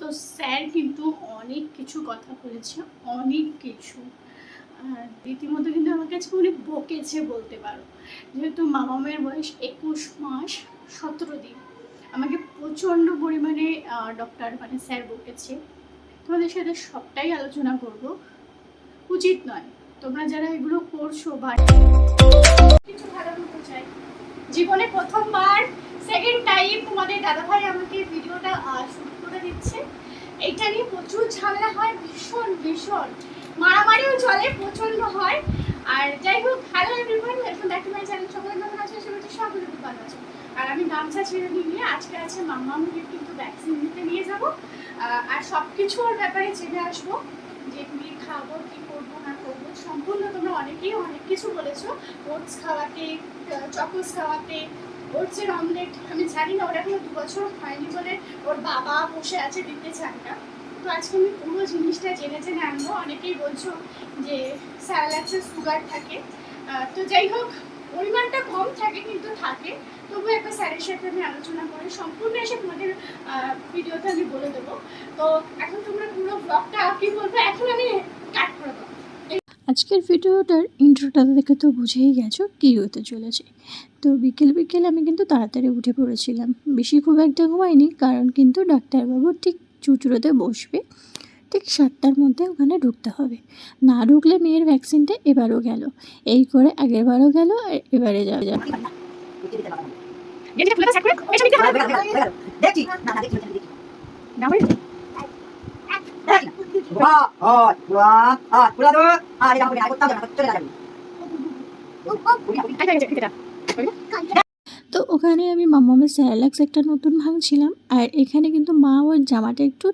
তো স্যার কিন্তু অনেক কিছু কথা বলেছে, অনেক কিছু। রীতিমতো কিন্তু আমার কাছে অনেক বকেছে বলতে পারো। যেহেতু মামামের বয়স একুশ মাস সতেরো দিন। আমাকে প্রচণ্ড পরিমাণে ডক্টর মানে স্যার বকেছে। তোমাদের সাথে সবটাই আলোচনা করব। উচিত নয়। তোমরা যারা এগুলো করছ বা কিছু ভালো চাই জীবনে প্রথমবার সেকেন্ড টাইম তোমাদের দাদাভাই আমাকে ভিডিওটা শুট করে দিচ্ছে। এইটা নিয়ে প্রচুর ঝামেলা হয়, ভীষণ ভীষণ। মারামারিও চলে, প্রচণ্ড হয়। আর যাই হোক hello everyone welcome back to my channel সকলে কেমন আছে? সে বলছি সকলে খুব ভালো আছে। আর আমি গামছা ছেড়ে নিয়ে আজকে আছে মাম্মামকে কিন্তু ভ্যাকসিন নিতে নিয়ে যাব। আর সব কিছুর ব্যাপারে জেনে আসব যে কি খাব, কি করব, না করব। সম্পূর্ণ তোমরা অনেকেই অনেক কিছু বলেছ। ওটস খাওয়াতে চকোস খাওয়াতে ওটসের অমলেট আমি জানি না, ওর এখনও দু বছর হয়নি বলে ওর বাবা বসে আছে দিতে চান না। তো আজকে আমি পুরো জিনিসটা জেনে জেনে আনব। অনেকেই বলছো যে স্যালাডসে সুগার থাকে। তো যাই হোক, পরিমাণটা কম থাকে কিন্তু থাকে। তবু একবার স্যারের সাথে আমি আলোচনা করে সম্পূর্ণ এসে তোমাদের ভিডিওতে আমি বলে দেবো। তো এখন তোমরা পুরো ব্লগটা কি বলব? এখন আমি কাট করে দেবো। আজকের ভিডিওটার ইন্ট্রোটা দেখে তো বুঝেই গেছো কী হতে চলেছে। তো বিকেল বিকেল আমি কিন্তু তাড়াতাড়ি উঠে পড়েছিলাম। বেশি খুব একটা ঘুমাইনি কারণ কিন্তু ডাক্তারবাবু ঠিক চুচুড়োতে বসবে। ঠিক সাতটার মধ্যে ওখানে ঢুকতে হবে। না ঢুকলে মেয়ের ভ্যাকসিনটা এবারও গেল। এই করে আগেরবারও গেল আর এবারে যাওয়া যাবে। না তো ওখানে আমি মামামের স্যালাক্স একটা নতুন ভাঙছিলাম, আর এখানে কিন্তু মা ওর জামাটা একটু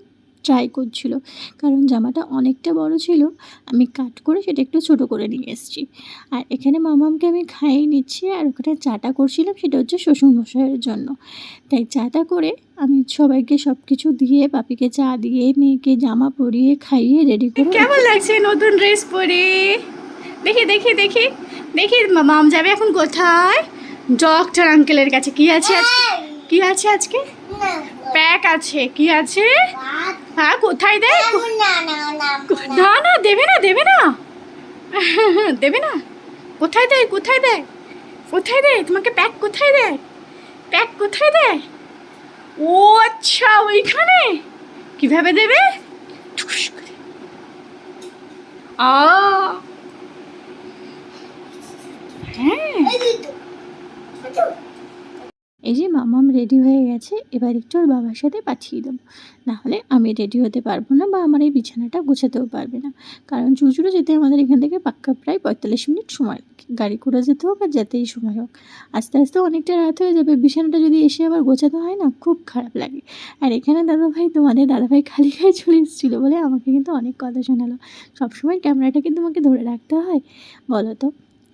ট্রাই করছিল। কারণ জামাটা অনেকটা বড় ছিল আমি কাট করে সেটা একটু ছোট করে নিয়ে এসেছি। আর এখানে মামামকে আমি খাইয়ে নিচ্ছি আর ওখানে চাটা করছিলাম সেটা হচ্ছে শ্বশুর মশাইয়ের জন্য। তাই চাটা করে আমি সবাইকে সব কিছু দিয়ে পাপিকে চা দিয়ে মেয়েকে জামা পরিয়ে খাইয়ে রেডি করে কেমন লাগছে নতুন ড্রেস পরে? দেখি দেখি দেখি দেখি মাম যাবে এখন কোথায়? ডক্টর আঙ্কেলের কাছে। কি আছে আজকে কি আছে আজকে? প্যাক আছে। কি আছে? হ্যাঁ কোথায় দেয় না না দেবে না দেবে না। দেবে না। কোথায় দেয় কোথায় দেয় কোথায় দেয় তোমাকে প্যাক কোথায় দেয় প্যাক কোথায় দেয় ও আচ্ছা ওইখানে। কীভাবে দেবে? আ। হ্যাঁ। এই যে মামাম রেডি হয়ে গেছে, এবার একটু ওর বাবার সাথে পাঠিয়ে দেবো। নাহলে আমি রেডি হতে পারব না বা আমার এই বিছানাটা গোছাতেও পারবে না। কারণ চুচুড়ো যেতে আমাদের এখান থেকে পাক্কা প্রায় পঁয়তাল্লিশ মিনিট সময় লাগে। গাড়ি করে যেতে হোক আর যেতেই সময় হোক। আস্তে আস্তে অনেকটা রাত হয়ে যাবে। বিছানাটা যদি এসে আবার গোছাতে হয় না, খুব খারাপ লাগে। আর এখানে দাদাভাই, তোমাদের দাদাভাই খালি খাই চলে এসেছিল বলে আমাকে কিন্তু অনেক কথা শোনালো। সবসময় ক্যামেরাটা কিন্তু আমাকে ধরে রাখতে হয়, বলো তো?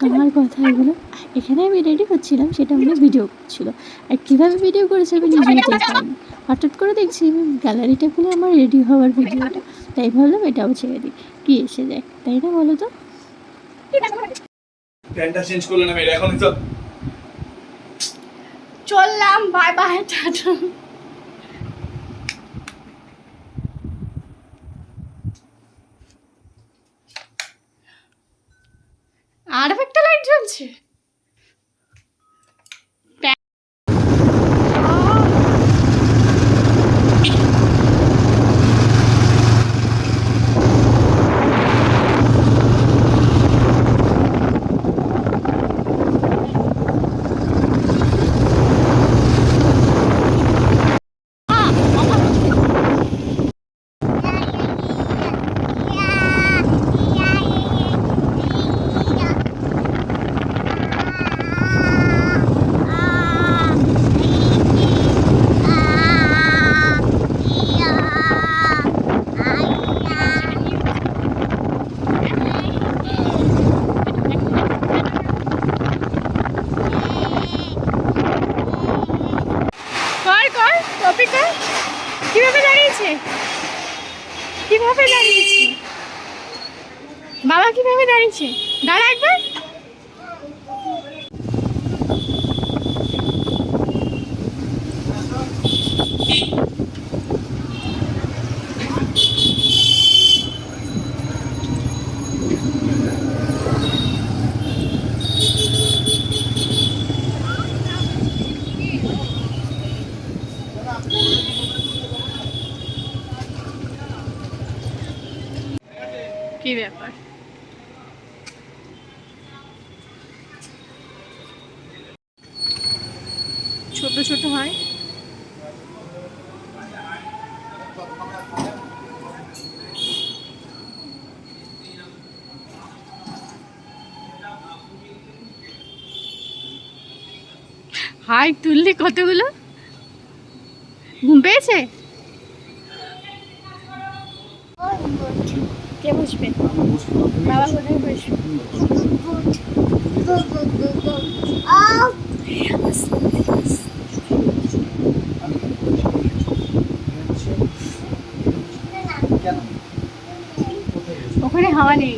আমার কথা এগুলো? এখানে আমি রেডি করছিলাম সেটা মানে ভিডিও করছিল আর কীভাবে ভিডিও করেছে আমি নিজেই দেখাইনি হঠাৎ করে দেখছি আমি গ্যালারিটা খুলে আমার রেডি হওয়ার ভিডিওটা তাই ভাবলাম এটাও ছেড়ে দিই। কী এসে যায় তাই না বলো তো? প্যান্টটা চেঞ্জ করলে না এখন তো চললাম বাই বাই টাটা। dessus. কীভাবে দাঁড়িয়েছি? বাবা কীভাবে দাঁড়িয়েছে? দাঁড়া একবার এই ব্যাপার ছোট ছোট হয়। হাই তুললি কতগুলো? ঘুম পেয়েছে? কে বসবে? বাবা কোথায় বসবে? হাওয়া নেই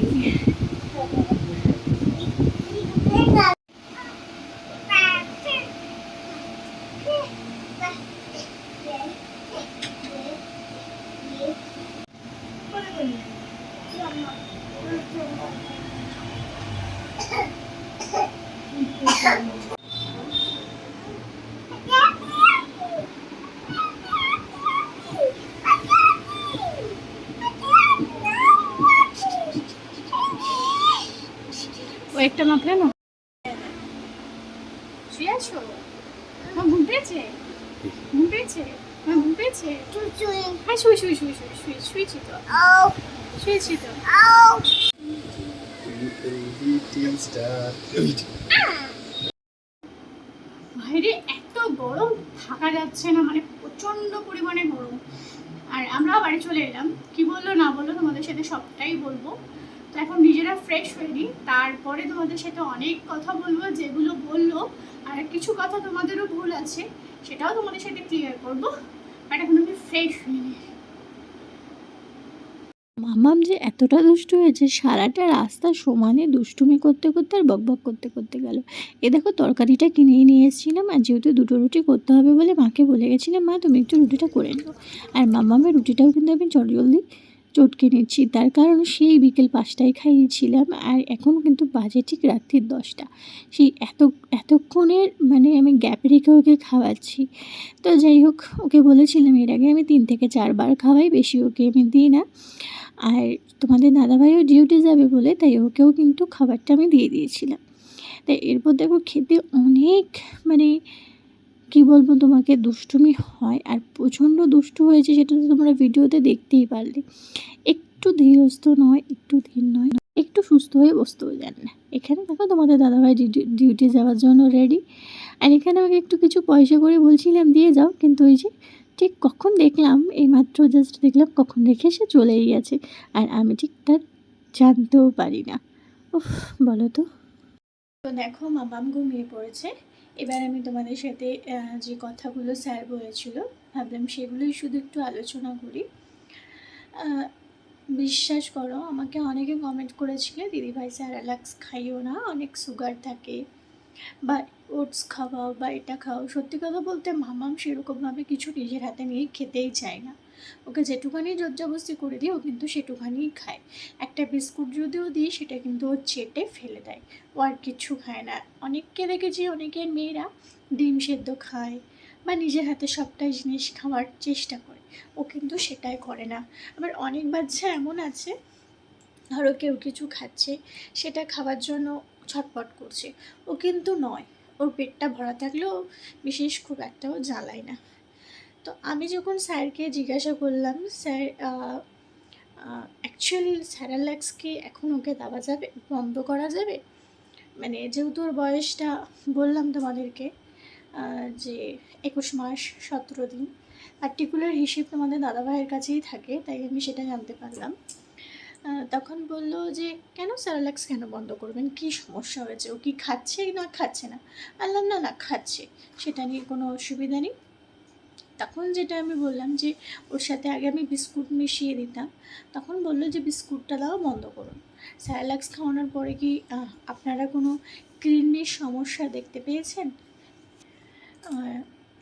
একটা মাপলে না? শুয়ে আছো? মা ঘুম পেয়েছে? ঘুম পেয়েছে? মা ঘুম পেয়েছে? হ্যাঁ শুয়ে শুয়ে শুয়ে শুয়ে শুয়ে শুয়েছি তো। শুয়েছি তো। বাইরে এত গরম থাকা যাচ্ছে না মানে প্রচণ্ড পরিমাণে গরম। আর আমরাও বাড়ি চলে এলাম। কি বলল না বলল তোমাদের সাথে সবটাই বলব। এখন নিজেরা ফ্রেশ হয়ে নিই। তারপরে তোমাদের সাথে অনেক কথা বলব, যেগুলো বলল। আর কিছু কথা তোমাদেরও ভুল আছে, সেটাও তোমাদের সাথে ক্লিয়ার করব। বাট এখন আমি ফ্রেশ হয়ে মামাম যে এতটা দুষ্টু হয়েছে, সারাটা রাস্তা সমানে দুষ্টুমি করতে করতে আর বকবক করতে করতে গেল। এ দেখো, তরকারিটা কিনেই নিয়ে এসেছিলাম, আর যেহেতু দুটো রুটি করতে হবে বলে মাকে বলে গেছিলাম, মা তুমি একটু রুটিটা করে নিও। আর মামামের রুটিটাও কিন্তু আমি জলদি চটকে নিচ্ছি। তার কারণ সেই বিকেল পাঁচটায় খাইয়েছিলাম আর এখন কিন্তু বাজে ঠিক রাত্রির দশটা। সেই এত, এতক্ষণের মানে আমি গ্যাপ রেখে ওকে খাওয়াচ্ছি। তো যাই হোক, ওকে বলেছিলাম এর আগে আমি তিন থেকে চারবার খাওয়াই, বেশি ওকে আমি দিই না। আর তোমাদের দাদাভাইও ডিউটি যাবে বলে তাই ওকেও কিন্তু খাবারটা আমি দিয়ে দিয়েছিলাম। তাই এরপর দেখো খেতে অনেক মানে কি বলব তোমাকে? দুষ্টুমি হয় আর প্রচণ্ড দুষ্টু হয়েছে সেটা তো তোমরা ভিডিওতে দেখতেই পারলে। একটু ধীরস্থ নয়, একটু ধীর নয়, একটু সুস্থ হয়ে বসতেও যান না। এখানে দেখো তোমাদের দাদাভাই ডিউটি- যাওয়ার জন্য রেডি আর এখানে আমাকে একটু কিছু পয়সা করে বলছিলাম, দিয়ে যাও। কিন্তু ওই যে ঠিক কখন দেখলাম, এই মাত্র জাস্ট দেখলাম কখন রেখে সে চলেই গেছে আর আমি ঠিক তার জানতেও পারি না। উফ, বলো তো। তো দেখো, মামাম ঘুমিয়ে পড়েছে। এবার আমি তোমাদের সাথে যে কথাগুলো স্যার বলেছিল, ভাবলাম সেগুলোই শুধু একটু আলোচনা করি। বিশ্বাস করো, আমাকে অনেকে কমেন্ট করেছিল, দিদিভাই স্যারালাক্স খাইও না, অনেক সুগার থাকে, বা ওটস খাওয়াও, বা এটা খাও সত্যি কথা বলতে, মামাম সেরকমভাবে কিছু নিজের হাতে নিয়ে খেতেই চায় না। ওকে যেটুখানি জর্জাবস্তি করে দিই, ও কিন্তু সেটুখানিই খায়। একটা বিস্কুট যদিও দিই, সেটা কিন্তু ও চেটে ফেলে দেয়। ও আর কিচ্ছু খায় না। অনেককে দেখেছি, অনেকের মেয়েরা ডিম সেদ্ধ খায় বা নিজের হাতে সবটাই জিনিস খাওয়ার চেষ্টা করে। ও কিন্তু সেটাই করে না। আবার অনেক বাচ্চা এমন আছে, ধরো কেউ কিছু খাচ্ছে, সেটা খাওয়ার জন্য ছটপট করছে। ও কিন্তু নয়। ওর পেটটা ভরা থাকলেও বিশেষ খুব একটাও জ্বালায় না। তো আমি যখন স্যারকে জিজ্ঞাসা করলাম, স্যার অ্যাকচুয়ালি স্যারাল্যাক্স কি এখন ওকে দেওয়া যাবে? বন্ধ করা যাবে? মানে যেহেতু ওর বয়সটা, বললাম তোমাদেরকে যে একুশ মাস সতেরো দিন পার্টিকুলার হিসেব তোমাদের দাদাভাইয়ের কাছেই থাকে, তাই আমি সেটা জানতে পারলাম। তখন বলল যে, কেন স্যারাল্যাক্স কেন বন্ধ করবেন? কী সমস্যা হয়েছে? ও কি খাচ্ছে না খাচ্ছে না? বললাম, না না, খাচ্ছে। সেটা নিয়ে কোনো অসুবিধা নেই। তখন যেটা আমি বললাম যে ওর সাথে আগে আমি বিস্কুট মিশিয়ে দিতাম, তখন বলল যে বিস্কুটটা দেওয়া বন্ধ করুন। স্যালাক্স খাওয়ানোর পরে কি আপনারা কোনো কিডনির সমস্যা দেখতে পেয়েছেন?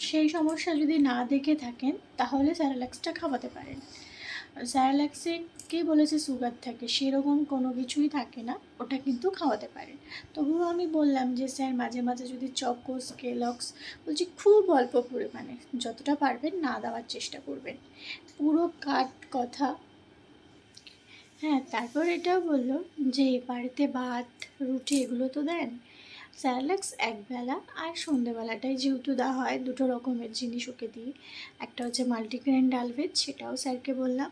সেই সমস্যা যদি না দেখে থাকেন, তাহলে স্যারালাক্সটা খাওয়াতে পারেন। স্যারালাক্সে কে বলেছে সুগার থাকে? সেরকম কোনো কিছুই থাকে না। ওটা কিন্তু খাওয়াতে পারেন তবুও আমি বললাম যে, স্যার, মাঝে মাঝে যদি চকোস কেলক্স বলছি খুব অল্প পরিমাণে, যতটা পারবেন না দেওয়ার চেষ্টা করবেন। পুরো কাট কথা। হ্যাঁ তারপর এটাও বলল যে বাড়িতে ভাত, রুটি এগুলো তো দেন। স্যালাক্স একবেলা আর সন্ধেবেলাটায় যেহেতু দেওয়া হয় দুটো রকমের জিনিস ওকে দিই। একটা হচ্ছে মাল্টিগ্রেন ডালভেজ সেটাও স্যারকে বললাম।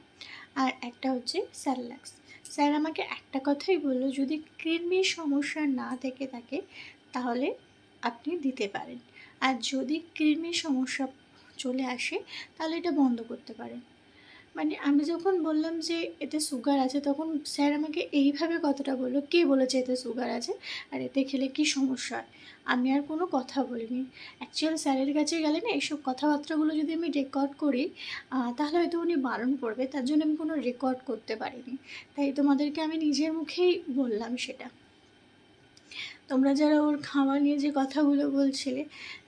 আর একটা হচ্ছে স্যালাক্স স্যার আমাকে একটা কথাই বলল, যদি কৃমির সমস্যা না থেকে থাকে তাহলে আপনি দিতে পারেন। আর যদি কৃমির সমস্যা চলে আসে তাহলে এটা বন্ধ করতে পারেন। মানে আমি যখন বললাম যে এতে সুগার আছে, তখন স্যার আমাকে এইভাবে কথাটা বলল, কে বলেছে এতে সুগার আছে? আর এতে খেলে কি সমস্যা হয়? আমি আর কোনো কথা বলিনি। অ্যাকচুয়াল স্যারের কাছে গেলে না, এইসব কথাবার্তাগুলো যদি আমি রেকর্ড করি তাহলে হয়তো উনি বারণ করবে, তার জন্য আমি কোনো রেকর্ড করতে পারিনি। তাই তোমাদেরকে আমি নিজের মুখেই বললাম সেটা। তোমরা যারা ওর খাওয়া নিয়ে যে কথাগুলো বলছিলে,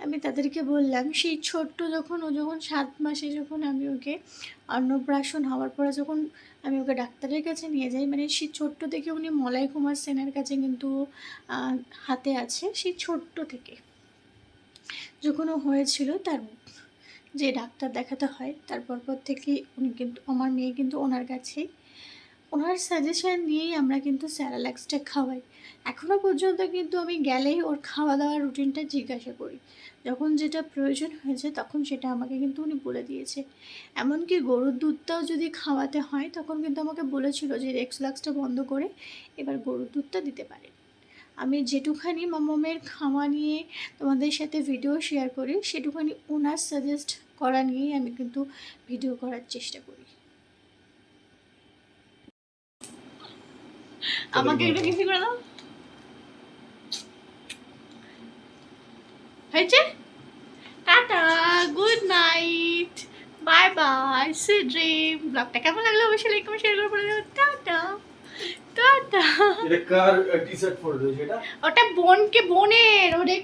আমি তাদেরকে বললাম, সেই ছোট্ট যখন ও যখন সাত মাসে যখন আমি ওকে অন্নপ্রাশন হওয়ার পরে যখন আমি ওকে ডাক্তারের কাছে নিয়ে যাই মানে সেই ছোট্ট থেকে উনি মলয় কুমার সেনের কাছে কিন্তু হাতে আছে, সেই ছোট্ট থেকে। যখন ও হয়েছিল তার যে ডাক্তার দেখাতে হয় তারপর পর থেকে উনি কিন্তু, আমার মেয়ে কিন্তু ওনার কাছেই ওনার সাজেশন নিয়েই আমরা কিন্তু স্যারালাক্সটা খাওয়াই। এখনও পর্যন্ত কিন্তু আমি গেলেই ওর খাওয়া দাওয়ার রুটিনটা জিজ্ঞাসা করি। যখন যেটা প্রয়োজন হয়েছে তখন সেটা আমাকে কিন্তু উনি বলে দিয়েছে। এমনকি গরুর দুধটাও যদি খাওয়াতে হয় তখন কিন্তু আমাকে বলেছিল যে রেক্সলাক্সটা বন্ধ করে এবার গরুর দুধটা দিতে পারে। আমি যেটুখানি মামামের খাওয়া নিয়ে তোমাদের সাথে ভিডিও শেয়ার করি, সেটুখানি ওনার সাজেস্ট করা নিয়েই আমি কিন্তু ভিডিও করার চেষ্টা করি। আমাকে একটা কিছু করে দাও? হয়েছে? Tata good night bye bye see dream ব্লগটা কেমন লাগল অবশ্যই লাইক কমেন্ট শেয়ার করে বলে টাটা টাটা। এটা কার টি শার্ট পরে রয়েছে এটা ওটা বোনকে বোনের ওরে